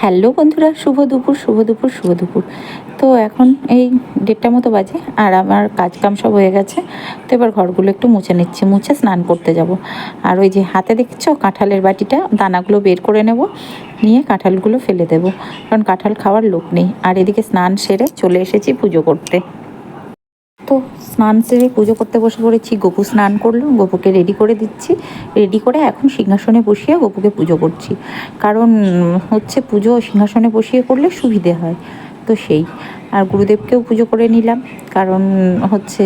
Hello বন্ধুরা, শুভ দুপুর শুভ দুপুর শুভ দুপুর। তো এখন এই দেড়টা মতো বাজে আর আমার কাজকাম সব হয়ে গেছে। তো এবার ঘরগুলো একটু মুছে নিচ্ছি, মুছে স্নান করতে যাব। আর ওই যে হাতে দেখছ কাঁঠালের বাটিটা, দানাগুলো বের করে নেব, নিয়ে কাঁঠালগুলো ফেলে দেব। কারণ কাঁঠাল খাওয়ার লোক নেই। আর এদিকে স্নান সেরে চলে এসেছি পুজো করতে। তো স্নান সেরে পুজো করতে বসে পড়েছি। গপু স্নান করল, গপুকে রেডি করে দিচ্ছি। রেডি করে এখন সিংহাসনে বসিয়ে গপুকে পুজো করছি। কারণ হচ্ছে পুজো সিংহাসনে বসিয়ে করলে সুবিধে হয়। তো সেই, আর গুরুদেবকেও পুজো করে নিলাম। কারণ হচ্ছে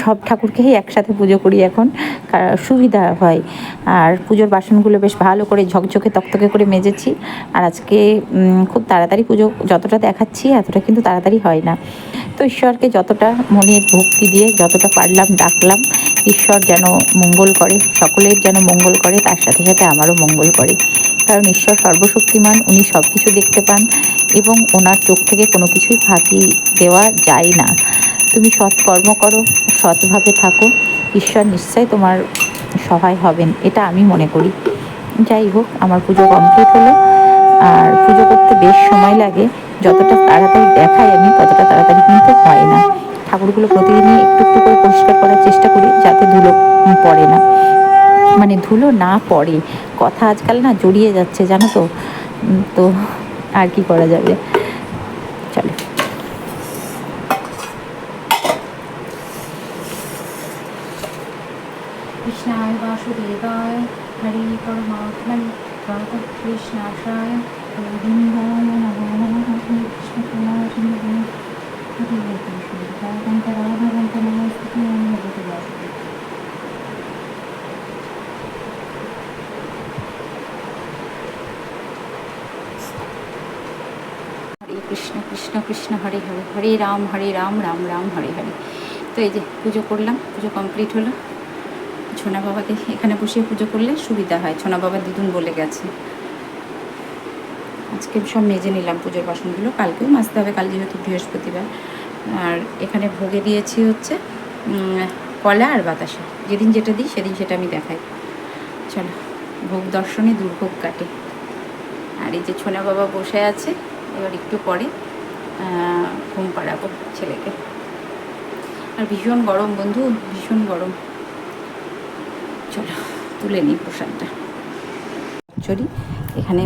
সব ঠাকুরকেই একসাথে পুজো করি এখন সুবিধা হয়। আর পুজোর বাসনগুলো বেশ ভালো করে ঝকঝকে তকতকে করে মেজেছি। আর আজকে খুব তাড়াতাড়ি পুজো যতটা দেখাচ্ছি, এতটা কিন্তু তাড়াতাড়ি হয় না। তো ঈশ্বরকে যতটা মনে ভক্তি দিয়ে যতটা পারলাম, ডাকলাম, ঈশ্বর যেন মঙ্গল করে, সকলের যেন মঙ্গল করে, তার সাথে সাথে আমারও মঙ্গল করে। কারণ ঈশ্বর সর্বশক্তিমান, উনি সব কিছু দেখতে পান এবং ওনার চোখ থেকে কোনো কিছুই ফাঁকি দেওয়া যায় না। তুমি সৎ কর্ম করো, সৎভাবে থাকো, ঈশ্বর নিশ্চয়ই তোমার সহায় হবেন, এটা আমি মনে করি। যাই হোক, আমার পুজো কমপ্লিট হলো। আর পুজো করতে বেশ সময় লাগে, যতটা তাড়াতাড়ি দেখাই আমি, ততটা তাড়াতাড়ি কিন্তু হয় না। ঠাকুরগুলো প্রতিদিনই একটু একটু করে পরিষ্কার করার চেষ্টা করি, যাতে ধুলো পড়ে না। মানে ধুলো না পড়ে। কথা আজকাল না জড়িয়ে যাচ্ছে, জানো তো? তো আর কি করা যাবে? হরি পরমাত্মনে কৃষ্ণাশায় গোবিন্দ নমো কৃষ্ণ কুমার হরে কৃষ্ণ কৃষ্ণ কৃষ্ণ কৃষ্ণ হরে হরে হরে রাম হরে রাম রাম রাম হরে হরে তো এই যে পুজো করলাম পুজো কমপ্লিট হলো ছোনা বাবাকে এখানে বসিয়ে পুজো করলে সুবিধা হয়। ছোনা বাবা দিদুন বলে গেছে। আজকে সব মেজে নিলাম পুজোর বাসনগুলো। কালকেও মাজতে হবে, কাল যেহেতু বৃহস্পতিবার। আর এখানে ভোগে দিয়েছি হচ্ছে কলা আর বাতাসা। যেদিন যেটা দিই সেদিন সেটা আমি দেখাই। চলো, ভোগ দর্শনে দুর্ভোগ কাটে। আর এই যে ছোনা বাবা বসে আছে, এবার একটু পরে ঘুম পাড়াবো ছেলেকে। আর ভীষণ গরম বন্ধু, ভীষণ গরম। চলো তুলে নিই প্রসাদটা। চড়ি এখানে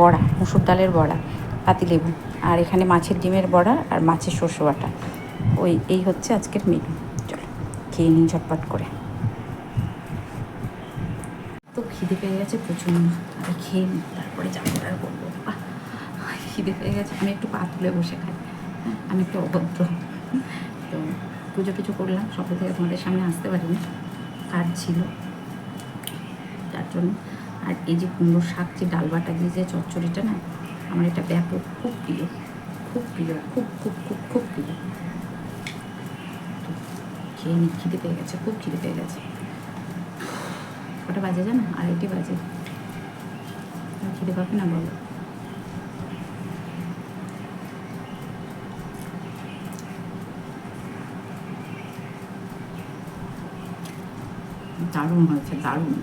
বড়া মুসুর ডালের বড়া পাতিলেবু আর এখানে মাছের ডিমের বড়া আর মাছের শস্য বাটা। ওই এই হচ্ছে আজকের মেনু চলো খেয়ে নিন ঝটপট করে। তো খিদে পেয়ে গেছে প্রচণ্ড খেয়ে নিই তারপরে যা আর করব খিদে পেয়ে গেছে আমি একটু পা তুলে বসে খাই। হ্যাঁ, আমি একটু অভদ্র। তো পুজো টুজো করলাম সকাল থেকে তোমাদের সামনে আসতে পারিনি। কাজ ছিল। জন্য। আর এই যে কুমড়ো শাক, যে ডাল বাটা দিয়ে যে চচ্চড়িটা না, আমার এটা ব্যাপক খুব প্রিয়। খুব প্রিয়, খুব খুব খুব খুব প্রিয়। খেয়ে নি, খিদে পেয়ে গেছে, খুব খিদে পেয়ে গেছে। কটা বাজে জানো? আড়াইটে বাজে। খিদে পাবে না বলো? দারুণ হয়েছে, দারুণ।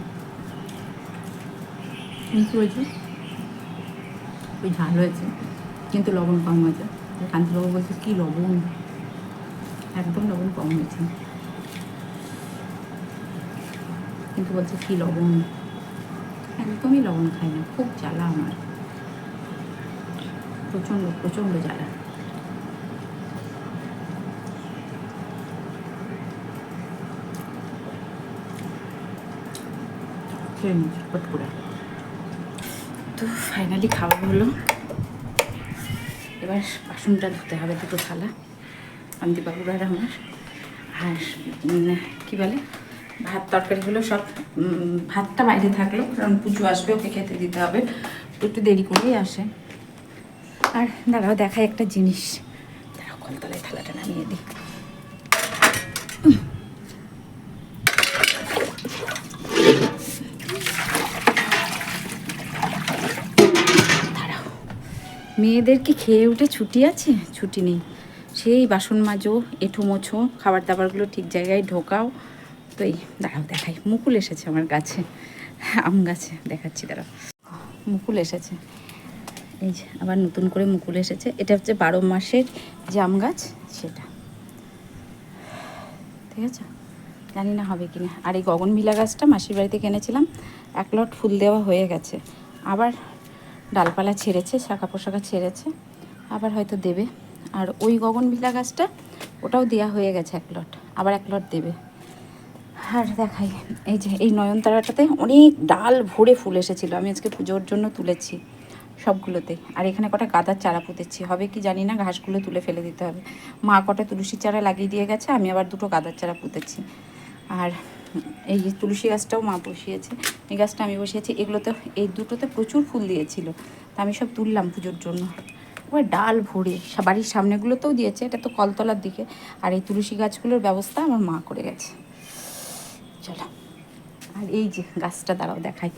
কিন্তু হয়েছে ওই ঝাল হয়েছে, কিন্তু লবণ কম হয়েছে। কান্তিবাবু বলছে, কী লবণ? একদম লবণ কম হয়েছে। কিন্তু বলছে, কী লবণ? একদমই লবণ খাই না, খুব জ্বালা আমার। প্রচণ্ড প্রচণ্ড জ্বালা। খেয়ে ঝটপট করে তো ফাইনালি খাওয়া হলো। এবার বাসনটা ধুতে হবে, দুটো থালা। আমি কান্তিবাবুর আর আমার। আর কি বলে? ভাত তরকারিগুলো সব ভাতটা বাইরে থাকল, কারণ পুজো আসবে, ওকে খেতে দিতে হবে। একটু দেরি করেই আসে। আর দাঁড়াও, দেখাই একটা জিনিস। দাঁড়াও, কলতলায় থালাটা নামিয়ে দিই। মেয়েদের কি খেয়ে উঠে ছুটি আছে? ছুটি নেই। সেই বাসন মাজো, এঁঠো মোছো খাবার দাবারগুলো ঠিক জায়গায় ঢোকাও। তো এই, দাঁড়াও, দেখাই। মুকুল এসেছে আমার গাছে আম গাছে, দেখাচ্ছি, দাঁড়াও। মুকুল এসেছে। এই যে, আবার নতুন করে মুকুল এসেছে। এটা হচ্ছে বারো মাসের যে আম গাছ, সেটা। ঠিক আছে? জানি না হবে কিনা। আর এই গগনভিলা গাছটা মাসির বাড়িতে কিনেছিলাম। এক লট ফুল দেওয়া হয়ে গেছে। আবার ডালপালা ছেড়েছে, শাখা পোশাখা ছেড়েছে, আবার হয়তো দেবে। আর ওই গগনভিলা গাছটা, ওটাও দেওয়া হয়ে গেছে এক লট, আবার এক লট দেবে। আর দেখাই, এই যে, এই নয়নতারাটাতে অনেক ডাল ভরে ফুল এসেছিল, আমি আজকে পুজোর জন্য তুলেছি সবগুলোতে। আর এখানে কটা গাদার চারা পুঁতেছি, হবে কি জানি না, ঘাসগুলো তুলে ফেলে দিতে হবে। মা কটা তুলসী চারা লাগিয়ে দিয়ে গেছে, আমি আবার দুটো গাদার চারা পুঁতেছি। আর এই যে তুলসী গাছটাও মা বসিয়েছে, এই গাছটা আমি বসিয়েছি, এগুলোতে এই দুটোতে প্রচুর ফুল দিয়েছিল, তা আমি সব তুললাম পুজোর জন্য। এবার ডাল ভরে বাড়ির সামনেগুলোতেও দিয়েছে, এটা তো কলতলার দিকে, আর এই তুলসী গাছগুলোর ব্যবস্থা আমার মা করে গেছে। চলো, আর এই যে গাছটা দাঁড়াও দেখাই।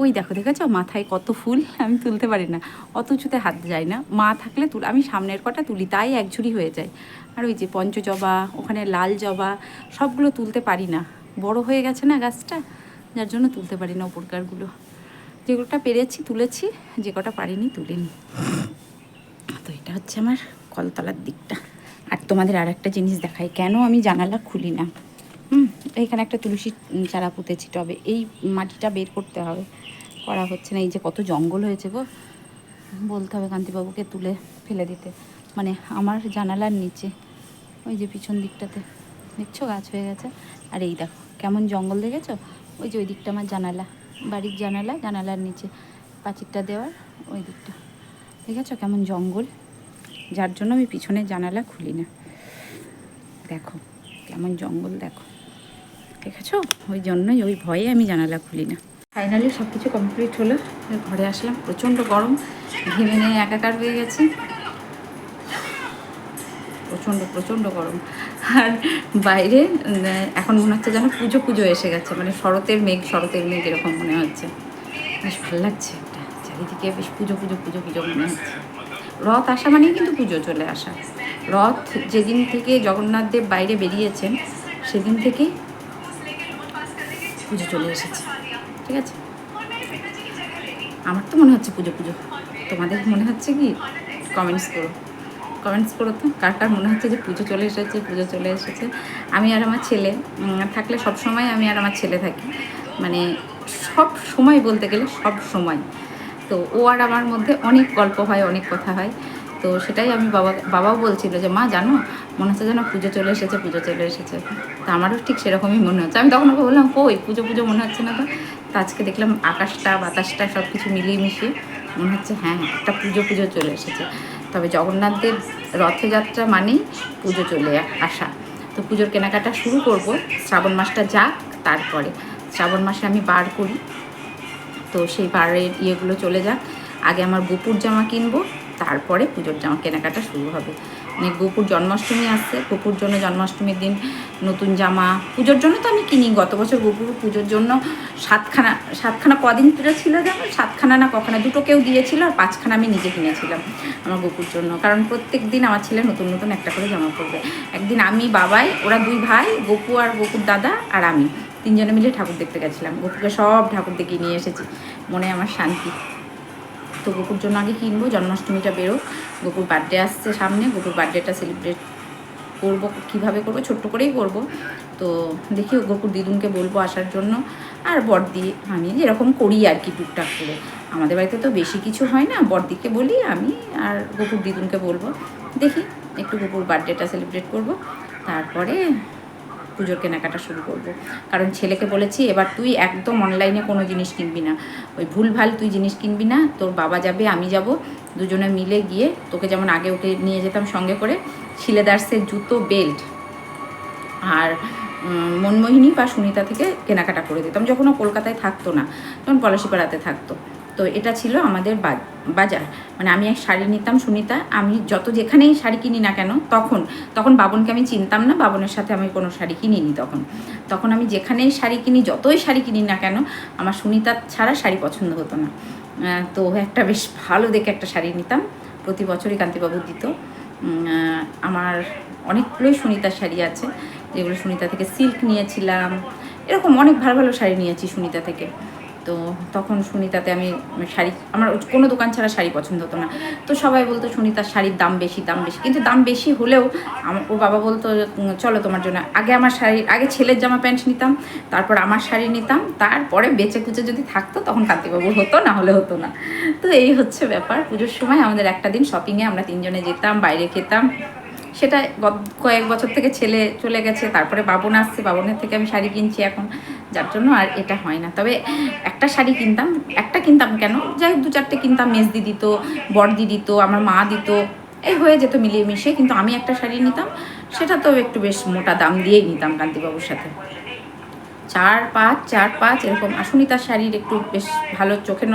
ওই দেখো, দেখেছ মাথায় কত ফুল? আমি তুলতে পারি না অত উঁচুতে হাত যায় না। মা থাকলে তুল, আমি সামনের কটা তুলি, তাই এক ঝুড়ি হয়ে যায়। আর ওই যে পঞ্চজবা, ওখানে লাল জবা, সবগুলো তুলতে পারি না। বড় হয়ে গেছে না গাছটা, যার জন্য তুলতে পারি না উপরকারগুলো যেগুলোটা পেরেছি, তুলেছি, যে কটা পারিনি, তুলিনি। তো এটা হচ্ছে আমার কলতলার দিকটা। আর তোমাদের আর একটা জিনিস দেখাই, কেন আমি জানালা খুলি না? হুম, এইখানে একটা তুলসী চারা পুঁতেছি টবে। এই মাটিটা বের করতে হবে। করা হচ্ছে না। এই যে কত জঙ্গল হয়েছে গো। বলতে হবে কান্তিবাবুকে তুলে ফেলে দিতে। মানে আমার জানালার নিচে, ওই যে পিছন দিকটাতে। দেখছ, গাছ হয়ে গেছে। আর এই দেখো কেমন জঙ্গল দেখেছ? ওই যে ওই দিকটা আমার জানালা, বাড়ির জানালা, জানালার নিচে পাঁচিরটা দেওয়ার ওই দিকটা দেখেছ কেমন জঙ্গল? যার জন্য আমি পিছনে জানালা খুলি না। দেখো, কেমন জঙ্গল দেখো। দেখেছ? ওই জন্যই, ওই ভয়ে আমি জানালা খুলি না। ফাইনালি সব কিছু কমপ্লিট হলো। ঘরে আসলাম, প্রচণ্ড গরম। ঘেমে নিয়ে একাকার হয়ে গেছে। প্রচণ্ড প্রচণ্ড গরম। আর বাইরে এখন মনে হচ্ছে যেন পুজো পুজো এসে গেছে। মানে শরতের মেঘ শরতের মেঘ এরকম মনে হচ্ছে। বেশ ভালো লাগছে এটা। চারিদিকে বেশ পুজো পুজো পুজো পুজো মনে হচ্ছে। রথ আসা মানেই কিন্তু পুজো চলে আসা। রথ যেদিন থেকে জগন্নাথ দেব বাইরে বেরিয়েছেন, সেদিন থেকেই পুজো চলে এসেছে। ঠিক আছে? আমার তো মনে হচ্ছে পুজো পুজো। তোমাদের মনে হচ্ছে কি? কমেন্টস করো। কমেন্টস করো তো, কার মনে হচ্ছে যে পুজো চলে এসেছে, পুজো চলে এসেছে? আমি আর আমার ছেলে থাকলে সব সময় আমি আর আমার ছেলে থাকি। মানে সব সময় বলতে গেলে সব সময়। তো ও আর আমার মধ্যে অনেক গল্প হয়, অনেক কথা হয়। তো সেটাই আমি বাবা, বাবাও বলছিল যে, মা, জানো, মনে হচ্ছে যেন পুজো চলে এসেছে, পুজো চলে এসেছে। তো আমারও ঠিক সেরকমই মনে হচ্ছে। আমি তখন ওকে বললাম, কই, পুজো পুজো মনে হচ্ছে না তো? তো আজকে দেখলাম আকাশটা, বাতাসটা সব কিছু মিলিয়ে মিশিয়ে মনে হচ্ছে হ্যাঁ একটা পুজো পুজো চলে এসেছে। তবে জগন্নাথদের রথযাত্রা মানেই পুজো চলে আসা। তো পুজোর কেনাকাটা শুরু করব, শ্রাবণ মাসটা যাক তারপরে। শ্রাবণ মাসে আমি বার করি, তো সেই বারের ইয়েগুলো চলে যাক। আগে আমার গোপুর জামা কিনবো, তারপরে পুজোর জামা কেনাকাটা শুরু হবে। মানে গোপুর জন্মাষ্টমী আসছে, গোপুর জন্য জন্মাষ্টমীর দিন নতুন জামা, পুজোর জন্য তো আমি কিনি। গত বছর গোপুর পুজোর জন্য সাতখানা সাতখানা কদিন পুজো ছিল যেমন সাতখানা না কখানা দুটো কেউ দিয়েছিল আর পাঁচখানা আমি নিজে কিনেছিলাম আমার গোপুর জন্য। কারণ প্রত্যেক দিন আমার ছেলে নতুন নতুন একটা করে জামা পরবে। একদিন আমি, বাবাই, ওরা দুই ভাই, গোপু আর গোপুর দাদা আর আমি, তিনজনে মিলে ঠাকুর দেখতে গেছিলাম। গোপুকে সব ঠাকুর দেখিয়ে নিয়ে এসেছি। মনে আমার শান্তি। তো গোপুর জন্য আগে কিনবো, জন্মাষ্টমীটা বেরো গোপুর বার্থডে আসছে সামনে, গোপুর বার্থডেটা সেলিব্রেট করব, কীভাবে করব? ছোট্ট করেই করব। তো দেখি গোপুর দিদুনকে বলব আসার জন্য। আর বড়দি আমি যেরকম করি আর কি টুকটাক করে। আমাদের বাড়িতে তো বেশি কিছু হয় না বড়দিকে বলি আমি আর গোপুর দিদুনকে বলব। দেখি, একটু গোপুর বার্থডেটা সেলিব্রেট করব। তারপরে পুজোর কেনাকাটা শুরু করব। কারণ ছেলেকে বলেছি, এবার তুই একদম অনলাইনে কোনো জিনিস কিনবি না। ওই ভুলভাল তুই জিনিস কিনবি না, তোর বাবা যাবে, আমি যাব। দুজনে মিলে গিয়ে তোকে যেমন আগে ওকে নিয়ে যেতাম সঙ্গে করে, শিলেদার্সের জুতো, বেল্ট আর মনমোহিনী বা সুনিতা থেকে কেনাকাটা করে দিতাম। যখন ও কলকাতায় থাকতো না, তখন পলাশিপাড়াতে থাকতো। তো এটা ছিল আমাদের বাজার। মানে আমি এক শাড়ি নিতাম সুনিতা, আমি যত যেখানেই শাড়ি কিনি না কেন, তখন তখন বাবনকে আমি চিনতাম না, বাবনের সাথে আমি কোনো শাড়ি কিনিনি তখন। তখন আমি যেখানেই শাড়ি কিনি, যতই শাড়ি কিনি না কেন, আমার সুনিতা ছাড়া শাড়ি পছন্দ হতো না। তো একটা বেশ ভালো দেখে একটা শাড়ি নিতাম, প্রতি বছরই কান্তিবাবু দিত। আমার অনেকগুলোই সুনিতার শাড়ি আছে, যেগুলো সুনিতা থেকে সিল্ক নিয়েছিলাম, এরকম অনেক ভালো ভালো শাড়ি নিয়েছি সুনিতা থেকে। তো তখন সুনিতাতে আমি শাড়ি, আমার কোনো দোকান ছাড়া শাড়ি পছন্দ হতো না। তো সবাই বলতো সুনিতার শাড়ির দাম বেশি দাম বেশি। কিন্তু দাম বেশি হলেও আমার ওর বাবা বলতো চলো তোমার জন্য। আগে আমার শাড়ি, আগে ছেলের জামা প্যান্ট নিতাম, তারপর আমার শাড়ি নিতাম, তারপরে বেঁচে কুচে যদি থাকতো, তখন কান্তিবাবুর হতো, না হলে হতো না। তো এই হচ্ছে ব্যাপার। পুজোর সময় আমাদের একটা দিন শপিংয়ে আমরা তিনজনে যেতাম, বাইরে খেতাম। সেটা কয়েক বছর থেকে ছেলে চলে গেছে, তারপরে বাবন আসছে, বাবনের থেকে আমি শাড়ি কিনছি এখন। যার জন্য আর এটা হয় না। তবে একটা শাড়ি কিনতাম, একটা কিনতাম কেন? যাই দু চারটে কিনতাম, মেজদি দিত, বড়দি দিত, আমার মা দিত, এই হয়ে যেত মিলিয়ে মিশিয়ে কিন্তু আমি একটা শাড়ি নিতাম, সেটা তো একটু বেশ মোটা দাম দিয়েই নিতাম কান্তিবাবুর সাথে। চার পাঁচ চার পাঁচ, এরকম আসুনি তার শাড়ির একটু বেশ ভালো চোখে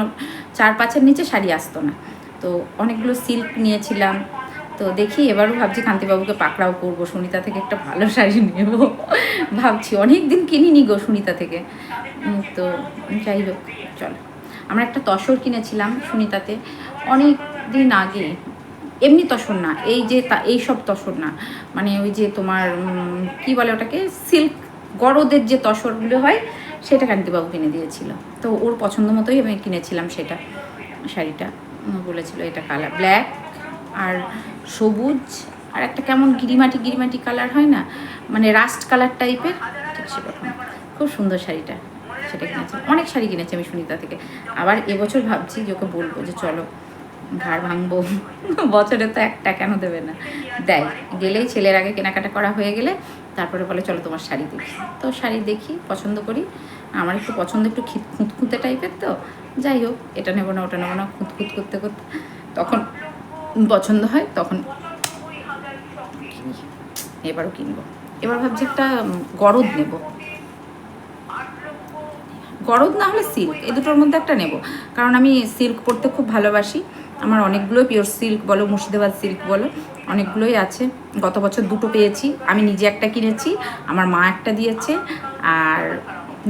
চার পাঁচের নিচে শাড়ি আসতো না। তো অনেকগুলো সিল্ক নিয়েছিলাম তো দেখি এবারও ভাবছি কান্তিবাবুকে পাকড়াও করব। সুনিতা থেকে একটা ভালো শাড়ি নেব। ভাবছি অনেক দিন কিনিনি গো সুনিতা থেকে। তো যাই হোক, চলো। আমরা একটা তসর কিনেছিলাম সুনিতাতে অনেক দিন আগে। এমনি তসর না, এই যে তা- এই সব তসর না। মানে ওই যে তোমার কি বলে ওটাকে? সিল্ক গরদের যে তসরগুলো হয়, সেটা কান্তিবাবু কিনে দিয়েছিল। তো ওর পছন্দ মতোই আমি কিনেছিলাম সেটা শাড়িটা। বলেছিল এটা কালার, ব্ল্যাক আর সবুজ, আর একটা কেমন গিরিমাটি গিরিমাটি কালার হয় না মানে রাস্ট কালার টাইপের ঠিক সেরকম খুব সুন্দর শাড়িটা, সেটা কিনেছি। অনেক শাড়ি কিনেছি আমি সুনিতা থেকে। আবার এবছর ভাবছি যে ওকে বলব যে চলো, ঘাড় ভাঙবো। বছরে তো একটা কেন দেবে না? দেয়। গেলেই ছেলের আগে কেনাকাটা করা হয়ে গেলে, তারপরে বলে চলো তোমার শাড়ি দেখি। তো শাড়ি দেখি, পছন্দ করি। আমার একটু পছন্দ একটু খিত খুঁতখুঁতে টাইপের তো। যাই হোক, এটা নেব না, ওটা নেব না, খুঁতখুত করতে করতে। তখন পছন্দ হয়, তখন কিনি এবারও কিনবো। এবার ভাবছি একটা গরদ নেব। গরদ না হলে সিল্ক এই দুটোর মধ্যে একটা নেব। কারণ আমি সিল্ক পরতে খুব ভালোবাসি। আমার অনেকগুলোই পিওর সিল্ক বলো, মুর্শিদাবাদ সিল্ক বলো, অনেকগুলোই আছে। গত বছর দুটো পেয়েছি। আমি নিজে একটা কিনেছি, আমার মা একটা দিয়েছে। আর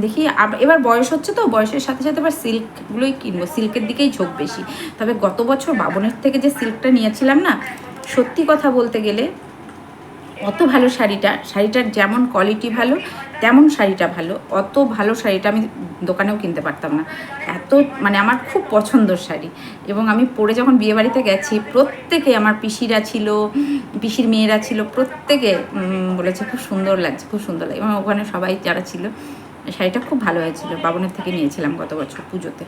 দেখি এবার বয়স হচ্ছে তো, বয়সের সাথে সাথে এবার সিল্কগুলোই কিনবো, সিল্কের দিকেই ঝোঁক বেশি। তবে গত বছর বাবনের থেকে যে সিল্কটা নিয়েছিলাম না, সত্যি কথা বলতে গেলে অত ভালো শাড়িটা, শাড়িটার যেমন কোয়ালিটি ভালো, তেমন শাড়িটা ভালো, অত ভালো শাড়িটা আমি দোকানেও কিনতে পারতাম না। এত মানে আমার খুব পছন্দর শাড়ি। এবং আমি পরে যখন বিয়েবাড়িতে গেছি, প্রত্যেকে আমার পিসিরা ছিল, পিসির মেয়েরা ছিল, প্রত্যেকে বলেছে, খুব সুন্দর লাগছে, খুব সুন্দর লাগে এবং ওখানে সবাই যারা ছিল শাড়িটা খুব ভালো হয়েছিল। বাবনের থেকে নিয়েছিলাম গত বছর পুজোতে।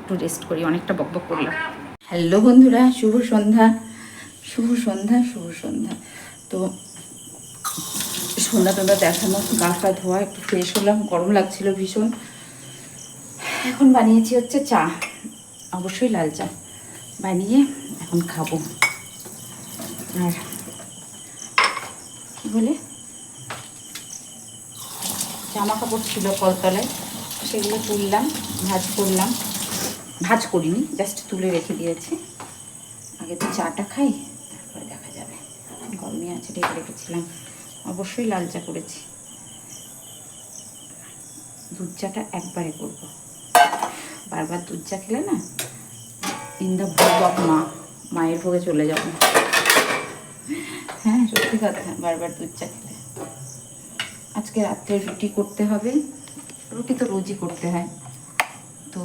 একটু রেস্ট করি, অনেকটা বকবক করলাম। হ্যালো বন্ধুরা, শুভ সন্ধ্যা। শুভ সন্ধ্যা শুভ সন্ধ্যা। তো সন্ধ্যা টন্ধ্যা দেখানো, গা ফা ধোয়া, একটু ফ্রেশ হলাম, গরম লাগছিল ভীষণ। এখন বানিয়েছি হচ্ছে চা, অবশ্যই লাল চা। বানিয়ে এখন খাব। আর কি বলে? জামা কাপড় ছিল কলতলায়, সেগুলো তুললাম, ভাজ করলাম। ভাজ করিনি জাস্ট তুলে রেখে দিয়েছি। আগে তো চাটা খাই, তারপরে দেখা যাবে। গরমই আছে, ঢেকে রেখেছিলাম। অবশ্যই লাল চা করেছি। দুধ চাটা একবারে করব। বারবার দুধ চা খেলে না ইন দ্য ভোগ অফ মা, মায়ের ভোগে চলে যাব। হ্যাঁ সত্যি কথা, বারবার দুধ চা খেলে। আজকে রাত্রে রুটি করতে হবে। রুটি তো রোজই করতে হয়। তো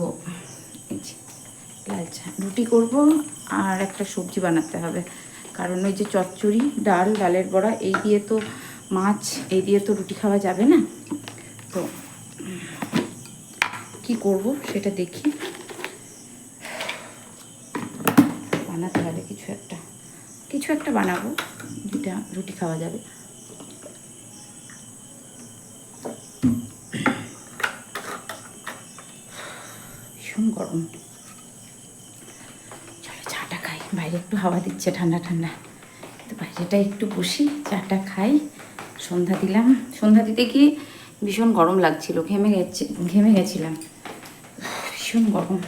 লাল চা, রুটি করব আর একটা সবজি বানাতে হবে। কারণ ওই যে চচ্চড়ি, ডাল, ডালের বড়া, এই দিয়ে তো মাছ, এই দিয়ে তো রুটি খাওয়া যাবে না। তো কি করব সেটা দেখি। বানাতে হবে কিছু একটা। কিছু একটা বানাবো, যেটা রুটি খাওয়া যাবে ভীষণ গরম। চলো চাটা খাই। বাইরে একটু হাওয়া দিচ্ছে ঠান্ডা ঠান্ডা। তো বাইরেটা একটু বসি, চাটা খাই। সন্ধ্যা দিলাম। সন্ধ্যা দিতে কি ভীষণ গরম লাগছিল, ঘেমে গেছে, ঘেমে গেছিলাম। ভীষণ গরম।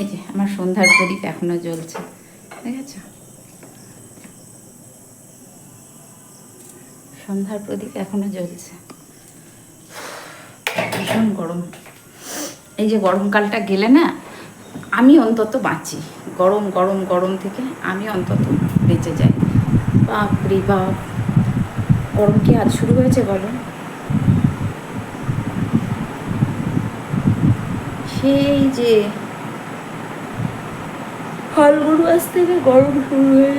এই যে, আমার সন্ধ্যার প্রদীপ এখনও জ্বলছে। দেখেছ সন্ধ্যার প্রদীপ এখনও জ্বলছে। ভীষণ গরম। এই যে গরমকালটা গেলে না, আমি অন্তত বাঁচি। গরম গরম গরম থেকে আমি অন্তত বেঁচে যাই। বাপ রে বাপ। গরম কি আজ শুরু হয়েছে বলো? সেই যে ফাল্গুন মাস থেকে গরম শুরু হয়ে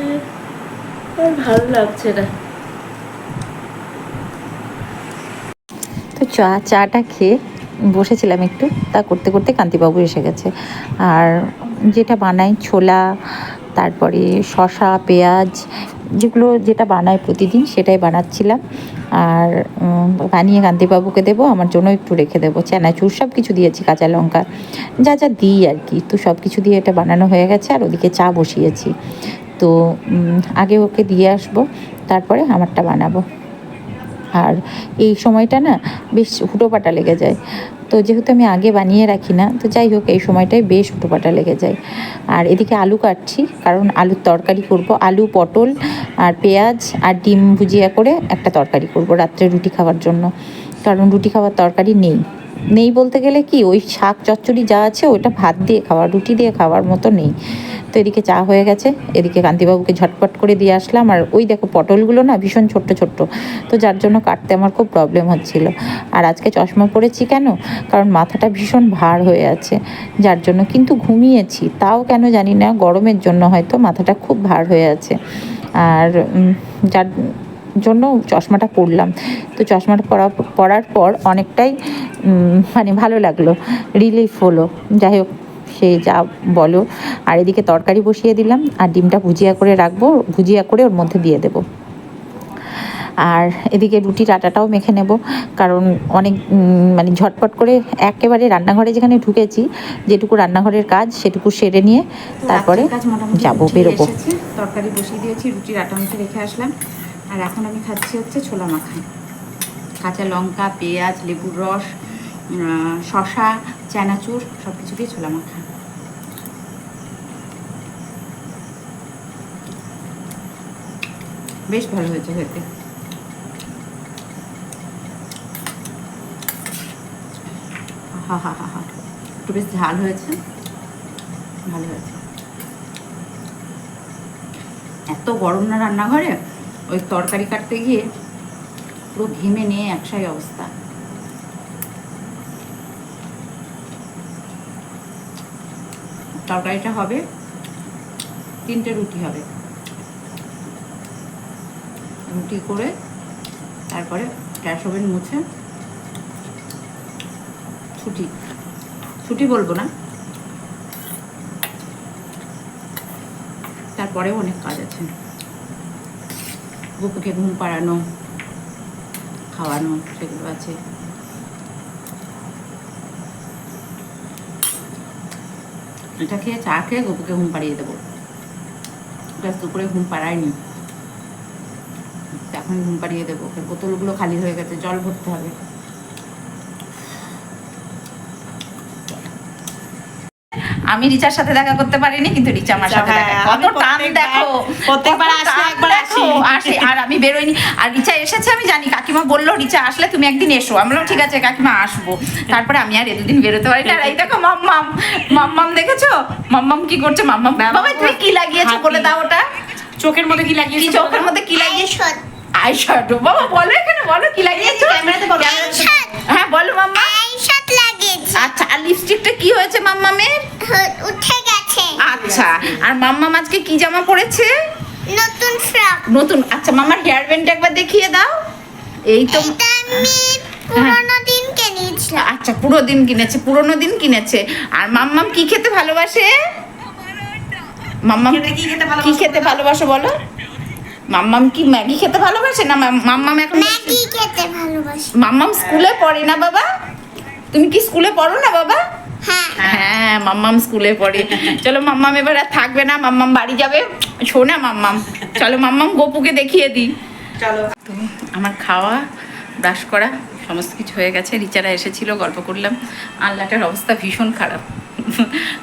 আর ভালো লাগছে না। তো চা, চাটা খেয়ে বসেছিলাম একটু। তা করতে করতে কান্তিবাবু এসে গেছে। আর যেটা বানাই ছোলা, তারপরে শসা, পেঁয়াজ, যেগুলো যেটা বানাই প্রতিদিন সেটাই বানাচ্ছিলাম। আর বানিয়ে কান্তিবাবুকে দেবো, আমার জন্য একটু রেখে দেবো। চানাচুর সব কিছু দিয়েছি, কাঁচা লঙ্কা। যা যা দিই আর কি, তো সব কিছু দিয়ে এটা বানানো হয়ে গেছে, আর ওদিকে চা বসিয়েছি। তো আগে ওকে দিয়ে আসব, তারপরে আমারটা বানাবো। আর এই সময়টা না বেশ হুটোপাটা লেগে যায়। তো যেহেতু আমি আগে বানিয়ে রাখি না, তো যাই হোক এই সময়টায় বেশ হুটোপাটা লেগে যায়। আর এদিকে আলু কাটছি, কারণ আলুর তরকারি করব। আলু, পটল আর পেঁয়াজ আর ডিম ভুজিয়া করে একটা তরকারি করব রাত্রে রুটি খাওয়ার জন্য। কারণ রুটি খাওয়ার তরকারি নেই। নেই বলতে গেলে কি, ওই শাক চচ্চড়ি যা আছে ওইটা ভাত দিয়ে খাওয়া, রুটি দিয়ে খাওয়ার মতো নেই। তো এদিকে চা হয়ে গেছে, এদিকে কান্তিবাবুকে ঝটপট করে দিয়ে আসলাম। আর ওই দেখো পটলগুলো না ভীষণ ছোট্ট ছোট্ট। তো যার জন্য কাটতে আমার খুব প্রবলেম হচ্ছিল। আর আজকে চশমা পরেছি কেন? কারণ মাথাটা ভীষণ ভার হয়ে আছে। যার জন্য কিন্তু ঘুমিয়েছি। তাও কেন জানি না, গরমের জন্য হয়তো মাথাটা খুব ভার হয়ে আছে। আর যার জন্য চশমাটা পরলাম। তো চশমাটা পরা, পরার পর অনেকটাই মানে ভালো লাগল রিলিফ হলো। যাই হোক সে যা বলো। আর এদিকে তরকারি বসিয়ে দিলাম আর ডিমটা ভুজিয়া করে রাখব ভুজিয়া করে ওর মধ্যে দিয়ে দেবো। আর এদিকে রুটির আটাটাও মেখে নেব কারণ অনেক মানে ঝটপট করে একেবারে রান্নাঘরে যেখানে ঢুকেছি যেটুকু রান্নাঘরের কাজ সেটুকু সেরে নিয়ে তারপরে যাব বেরোবো। তরকারি বসিয়ে দিয়েছি রুটির আটা মেখে রেখে আসলাম। আর এখন আমি খাচ্ছি হচ্ছে ছোলা মাখা কাঁচা লঙ্কা পেঁয়াজ লেবুর রস শসা চানাচুর সব কিছু দিয়ে ছোলা মাখা। বেশ ভালো হয়েছে খেতে। হা হা হা হা। একটু বেশ ঝাল হয়েছে। ভালো হয়েছে। এত গরম না রান্নাঘরে? ওই তরকারি কাটতে গিয়ে পুরো ঘেমে নিয়ে একসাই অবস্থা। তরকারিটা হবে, তিনটে রুটি হবে। রুটি করে তারপরে গ্যাস ওভেন মুছে ছুটি। ছুটি বলব না। তারপরেও অনেক কাজ আছে। গুপুকে ঘুম পাড়ানো, খাওয়ানো, সেগুলো আছে। এটা খেয়ে চা খেয়ে গপুকে ঘুম পাড়িয়ে দেবো ব্যাস দুপুরে ঘুম পাড়ায়নি এখন ঘুম পাড়িয়ে দেবো ওকে বোতলগুলো খালি হয়ে গেছে জল ভরতে হবে আমি রিচার সাথে দেখা করতে পারিনি কিন্তু রিচা আমার সাথে দেখা হ্যাঁ, কত টান দেখো প্রত্যেকবার। আসি। আসে আর আমি বেরোইনি। আর রিচা এসেছে আমি জানি। কাকিমা বলল রিচা আসলে তুমি একদিন এসো। আমি বললাম ঠিক আছে কাকিমা আসব। তারপরে আমি আর এতদিন বেরোতে পারি না এই দেখো মাম্মাম মাম্মাম দেখেছ? মাম্মাম কি করছে? মাম্মাম বাবা, তুমি কি লাগিয়েছো? বলে দাও ওটা। চোখের মধ্যে কি লাগিয়েছো? চোখের মধ্যে কি লাগিয়েছো? আই শ্যাডো বাবা বলো এখানে বলো কি লাগিয়েছো? ক্যামেরাতে বলো। হ্যাঁ বলো মাম্মা লাগিয়েছি। আচ্ছা আর লিপস্টিকটা কি হয়েছে মাম্মামের? উঠে গেছে। আচ্ছা আর মাম্মাম আজকে কি জামা পরেছে? নতুন ফ্রক নতুন। আচ্ছা মামার হেয়ার ব্যান্ডটা একবার দেখিয়ে দাও। এই তো আমি পুরোনো দিন কিনেছিলাম। আচ্ছা পুরো দিন কিনেছে পুরোনো দিন কিনেছে। আর মাম্মাম কি খেতে ভালোবাসে? মাম্মাম খেতে কি খেতে ভালোবাসো? কি খেতে ভালোবাসো বলো? মাম্মাম কি ম্যাগি খেতে ভালোবাসে না মাম- মাম্মাম এখন ম্যাগি খেতে ভালোবাসি। মাম্মাম স্কুলে পড়ে না বাবা? তুমি কি স্কুলে পড়ো না বাবা? হ্যাঁ মাম্মাম স্কুলে পড়ে। চলো মাম্মাম এবার আর থাকবে না মাম্মাম বাড়ি যাবে। শোনা মাম্মাম। চলো মাম্মাম গোপুকে দেখিয়ে দিই। চলো। তো আমার খাওয়া ব্রাশ করা সমস্ত কিছু হয়ে গেছে। রিচারা এসেছিল গল্প করলাম। আল্লাটার অবস্থা ভীষণ খারাপ।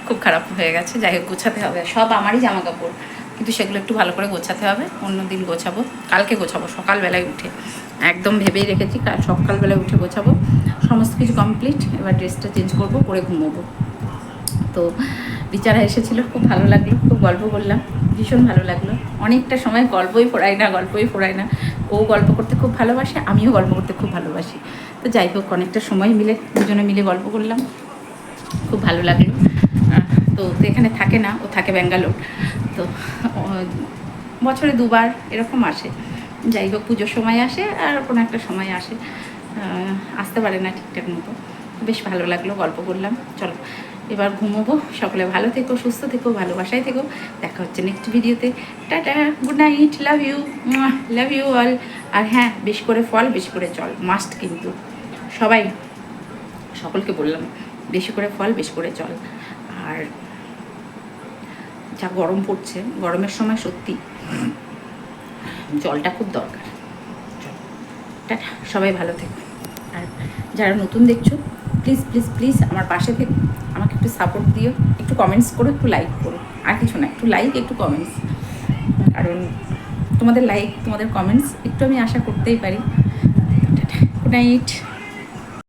খুব খারাপ হয়ে গেছে। যাই হোক গোছাতে হবে। সব আমারই জামা কাপড় কিন্তু সেগুলো একটু ভালো করে গোছাতে হবে। অন্য দিন গোছাবো। কালকে গোছাবো সকালবেলায় উঠে। একদম ভেবেই রেখেছি, কাল সকালবেলায় উঠে গোছাবো। সমস্ত কিছু কমপ্লিট এবার ড্রেসটা চেঞ্জ করব করে ঘুমোবো। তো বিচারা এসেছিল, খুব ভালো লাগল, খুব গল্প করলাম, ভীষণ ভালো লাগল। অনেকটা সময় গল্পই ফোরাই না, গল্পই ফোরাই না। ও গল্প করতে খুব ভালোবাসে, আমিও গল্প করতে খুব ভালোবাসি। তো যাই হোক, অনেকটা সময় মিলে, দুজনে মিলে গল্প করলাম। খুব ভালো লাগল। তো এখানে থাকে না, ও থাকে ব্যাঙ্গালোর। তো বছরে দুবার এরকম আসে। যাই হোক, পুজোর সময় আসে আর কোনো একটা সময় আসে। আসতে পারে না ঠিকঠাক মতো। বেশ ভালো লাগল, গল্প করলাম। চলো, এবার ঘুমোবো। সকলে ভালো থেকো, সুস্থ থেকো, ভালোবাসায় থেকো। দেখা হচ্ছে নেক্সট ভিডিওতে tata good night love you love you all আর হ্যাঁ বেশ করে ফল, বেশি করে চল মাস্ট কিন্তু। সবাই, সকলকে বললাম, বেশি করে ফল, বেশি করে চল আর যা গরম পড়ছে, গরমের সময় সত্যি। জলটা খুব দরকার। সবাই ভালো থেকো। আর যারা নতুন দেখছ প্লিজ প্লিজ প্লিজ আমার পাশে থেকে আমাকে একটু সাপোর্ট দিও। একটু কমেন্টস করো, একটু লাইক করো। আর কিছু না, একটু লাইক একটু কমেন্টস কারণ তোমাদের লাইক তোমাদের কমেন্টস একটু আমি আশা করতেই পারি। Good night